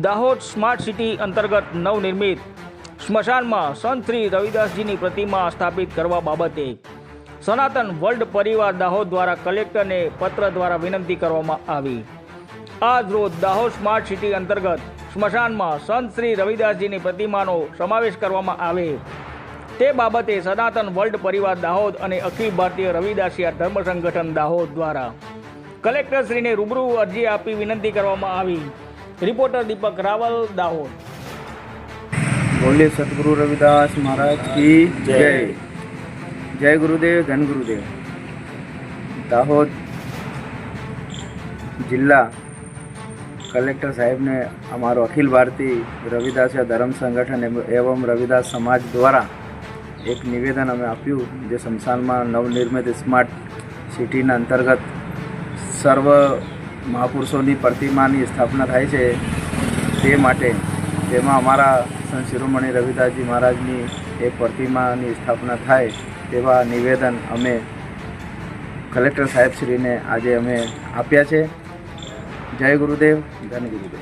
Dahod smart city અંતર્ગત નવનિર્મિત સ્મશાનમાં સંત શ્રી રવિદાસજીની પ્રતિમા સ્થાપિત કરવા બાબતે સનાતન વર્લ્ડ પરિવાર દાહોદ દ્વારા કલેક્ટરને પત્ર દ્વારા વિનંતી કરવામાં આવી. આજ રોજ દાહોદ સ્માર્ટ સિટી અંતર્ગત સ્મશાનમાં સંત શ્રી રવિદાસજીની પ્રતિમાનો સમાવેશ કરવામાં આવે. તે બાબતે સનાતન વર્લ્ડ પરિવાર દાહોદ અને અખિલ ભારતીય રવિદાસિયા ધર્મ સંગઠન દાહોદ દ્વારા કલેક્ટરશ્રીને રૂબરૂ અરજી આપી વિનંતી કરવામાં આવી. રિપોર્ટર દીપક રાવલ દાહોદ બોલે સદગુરુ રવિદાસ મહારાજ કી જય જય ગુરુદેવ ધન ગુરુદેવ દાહોદ જિલ્લા કલેક્ટર સાહેબને અમારો અખિલ ભારતીય રવિદાસ ધર્મ સંગઠન એમ- એવં રવિદાસ સમાજ દ્વારા એક નિવેદન અમે આપ્યું જે શમશાનમાં નવનિર્મિત સ્માર્ટ સિટીના અંતર્ગત સર્વ મહાપુરુષોની પ્રતિમાની સ્થાપના થાય છે તે માટે તેમાં અમારા સંત શિરોમણી રવિદાસજી મહારાજની એક પ્રતિમાની સ્થાપના થાય તેવા નિવેદન અમે કલેક્ટર સાહેબશ્રીને આજે અમે આપ્યા છે. જય ગુરુદેવ, ધન ગુરુદેવ.